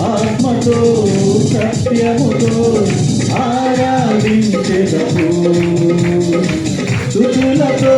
ఆత్మతో సత్యముతో ఆరాధించెదము. తుతులతో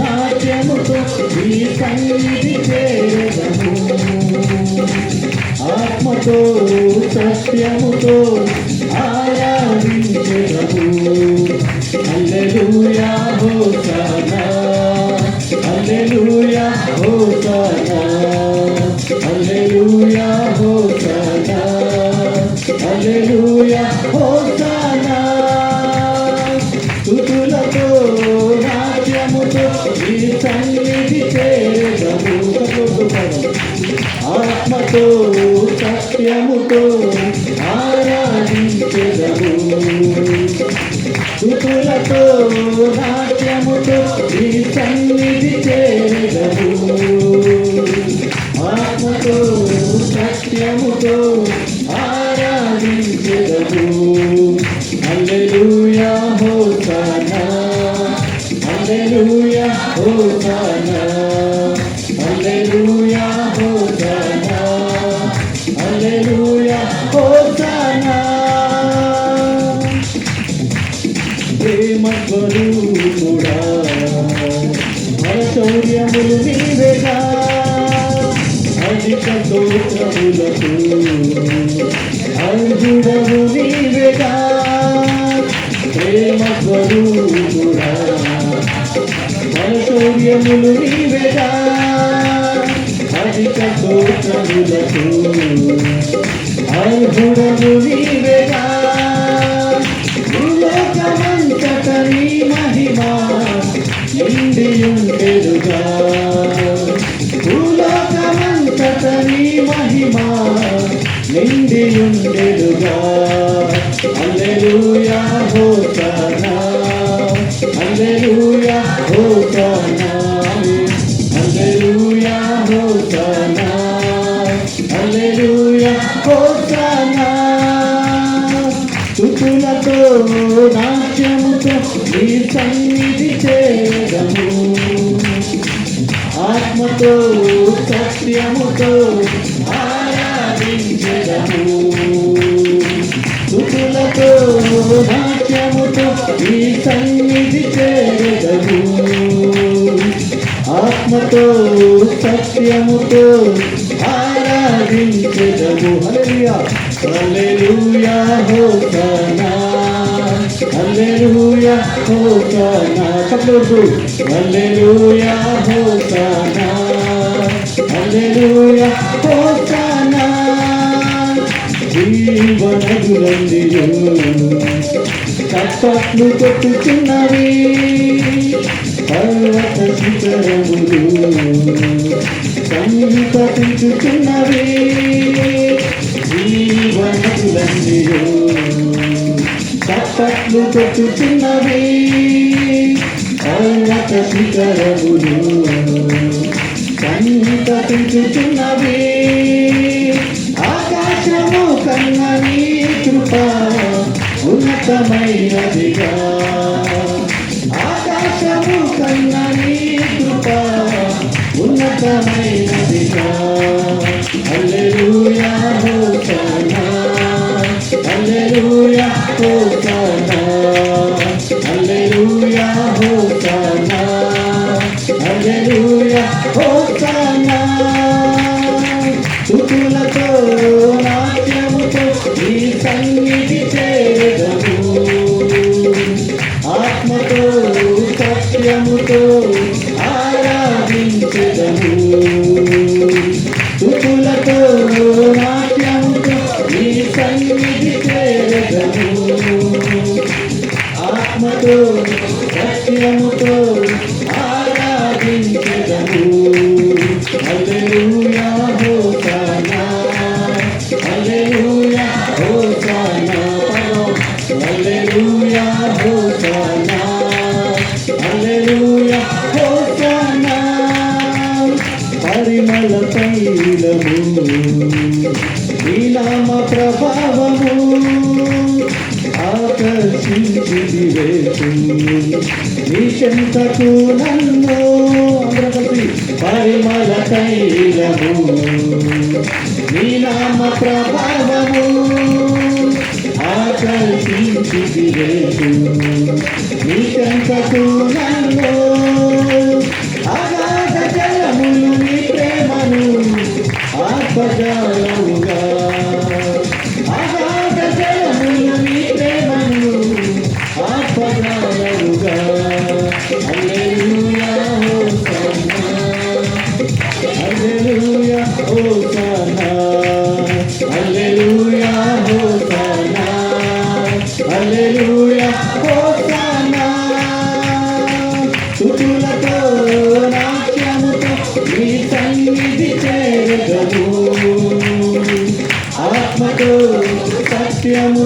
నాట్యముతో ఈ సన్నిధి చేరదము ఆత్మతో సత్యముతో ఆరాధించెదము. హల్లెలూయా హోసనా హల్లెలూయా సత్యముతో ప్రేమ స్వరూపుడా మన శౌర్యములు నీవేగా అధిక స్తోత్రములకు అర్జునము నీవేగా ప్రేమ స్వరూపుడా మన శౌర్యములు నీవేగా అధిక స్తోత్రములకు అర్జునము నీవేగా నిండియుండెరుగా హల్లెలూయా హోసనా. హల్లెలూయా హోసనా. హల్లెలూయా హోసనా. హల్లెలూయా హోసనా. తుతులతో నాట్యముతో నీ సన్నిధి చేరము. ఆత్మతో సత్యముతో ఆరాధించదము. తుతులతో నాట్యముతో నీ సన్నిధి చేరదము ఆత్మతో సత్యముతో ఆరాధించదము హల్లెలూయా హల్లెలూయా హోసనా హల్లెలూయా హోసనా చప్పట్లు హల్లెలూయా హోసనా హల్లెలూయా హోసనా జీవనదులందియు తప్పట్లు కొట్టుచున్నవి పర్వత శిఖరములు సంకటించుచున్నవి జీవనదులందియు తప్పట్లు కొట్టుచున్నవి పర్వత శిఖరములు సంకటించుచున్నవి ఆకాశము కన్న నీ కృప ఉన్నతమైనదిగా ఆకాశము కన్న నీ కృప ఉన్నతమైనదిగా హల్లెలూయా హోసనా హల్లెలూయా హోసనా హల్లెలూయా హోసనా హల్లెలూయా హోసనా తుతులతో సన్నిధి చేరదము ఆత్మతో సత్యముతో ఆరాధించదము. తుతులతో నాట్యముతో ఈ సన్నిధి చేరదము. ఆత్మతో సత్యముతో తైలము నీలామ ప్రభావము ఆకర్షించిది వేసు నీ నన్ను అందరూ కలిసి తైలము నీలామ ప్రభావము ఆకర్షించి రేపు నీ నన్ను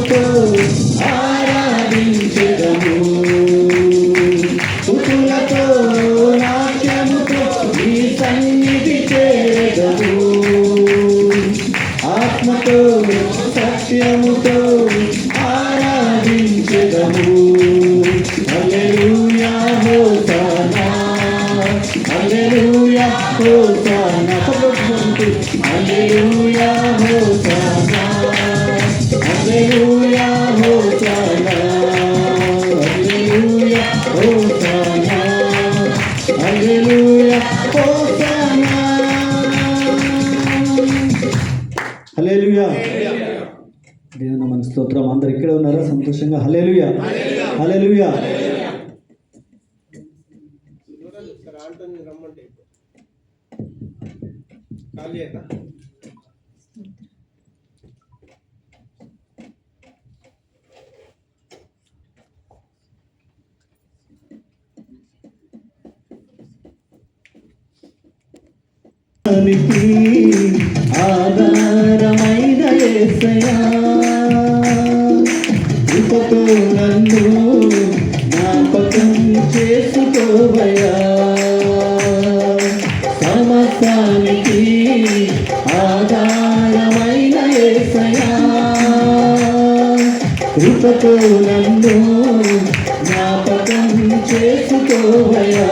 సత్యముతో ఆరాధించదము. స్తుతులతో నాట్యముతో నీ సన్నిధి చేరగము ఆత్మతో సత్యముతో ఆరాధించదము. హల్లెలూయా హోసనా. హల్లెలూయా హోసనా. ప్రభుత్వంతు హల్లెలూయా హోసనా. దేవుని మన స్తోత్రం అందరు ఇక్కడే ఉన్నారా? సంతోషంగా. హలేలుయా హలేలుయా చూడండి రమ్మంటే కాల్ ఆధారమైన యేసయ్యా కృపతో నన్ను జ్ఞాపకం చేసుకోవయా సమస్తానికి ఆధారమైన యేసయ్యా కృపతో నన్ను జ్ఞాపకం చేసుకోవయా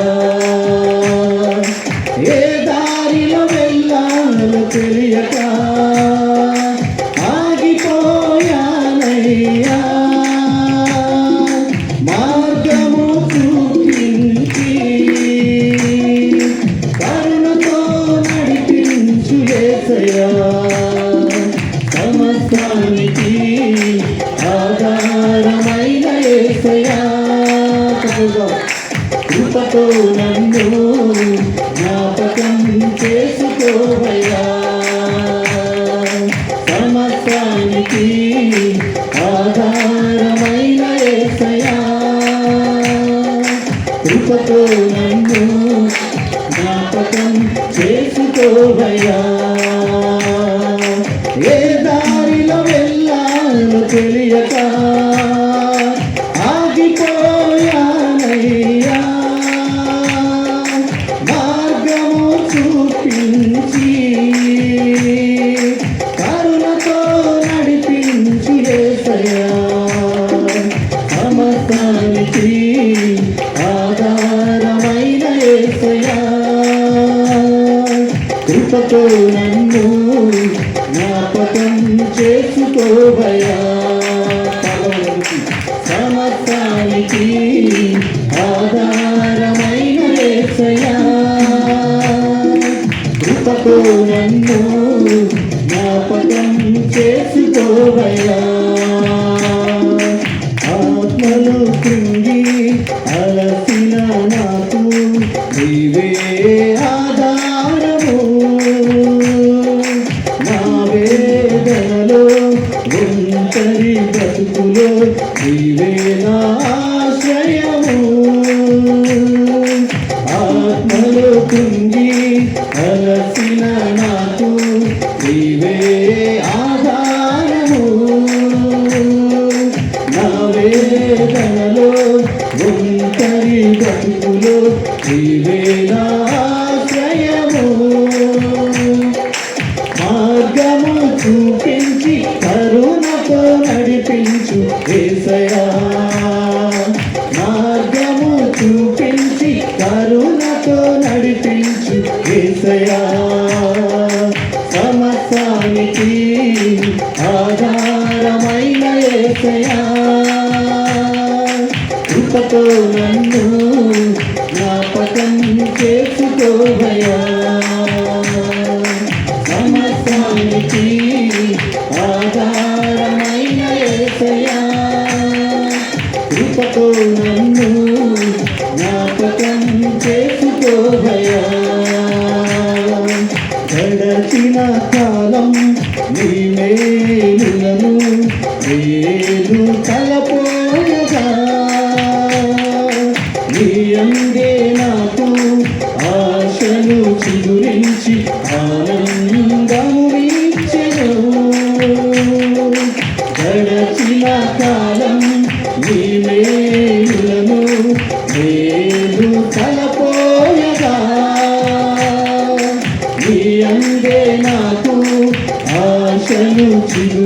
కృపతో నన్ను జ్ఞాపకం చేసుకోవయా సమస్తానికి ఆధారమైన ఏసయ్యా కృపతో నన్ను జ్ఞాపకం చేసుకోవయా బ్రతుకులో నీవే నా ఆశ్రయము మార్గము చూపించి కరుణతో నడిపించు ఏసయా. మార్గము చూపించి కరుణతో నడిపించు ఏసయా. సమస్తానికి ఆధారమైన ఏసయా. కృపతో నన్ను జ్ఞాపకం చేసుకోవయా సమస్తానికి ఆధారమైన ఏసయా కృపతో నన్ను జ్ఞాపకం చేసుకోవయా గడచిన కాలం నీ మేలులను మేలు కలపోయగా నీ నాకు ఆశలు చిగురించి ఆనందము ఇచ్చను గడచిన కాలం నీ మేలులను నేను తలపోయగా. నీ అందే నాకు ఆశలు చిగురించి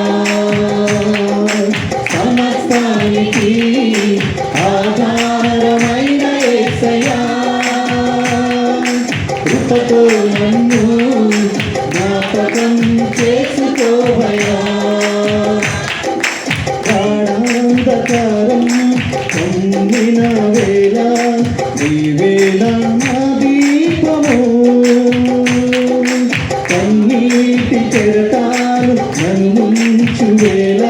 పొందిన వేళ ఈ వేళ నా దీపము. కన్నీటి చెరటాలు నన్ను వేళ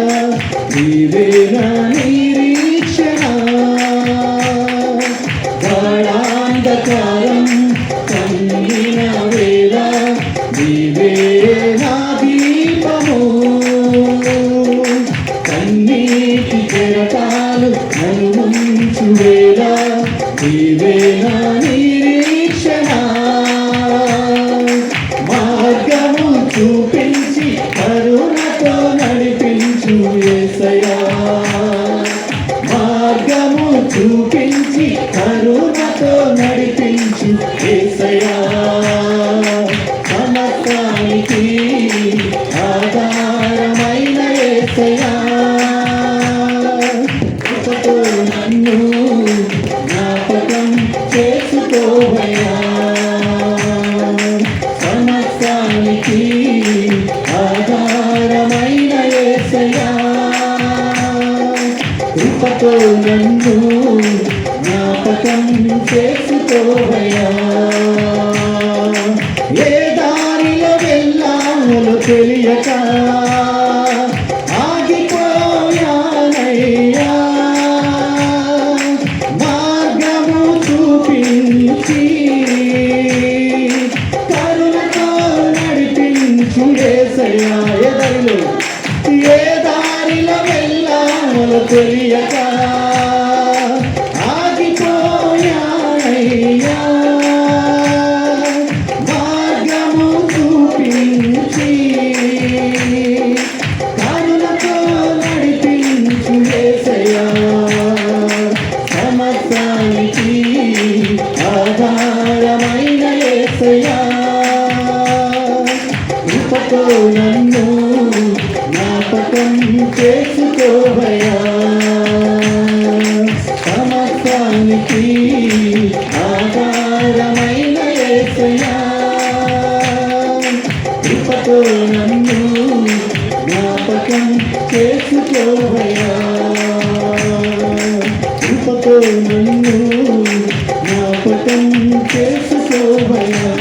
చెరటాలు నన్ను నిరీక్షణ. మార్గము చూపించి కరుణతో నడిపించు ఏసయా జ్ఞాపకం చేసుకోవయా కృపతో నన్ను జ్ఞాపకం చేసుకోవయా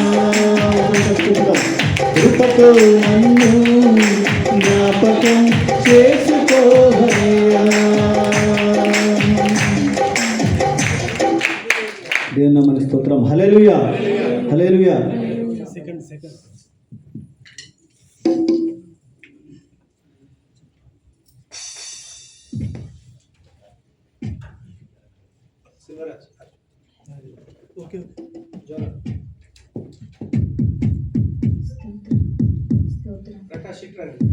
కృపతో నన్ను జ్ఞాపకం చేసుకోవయా దేవుని మన స్తోత్రం. హల్లెలూయా. హల్లెలూయా. Espérate.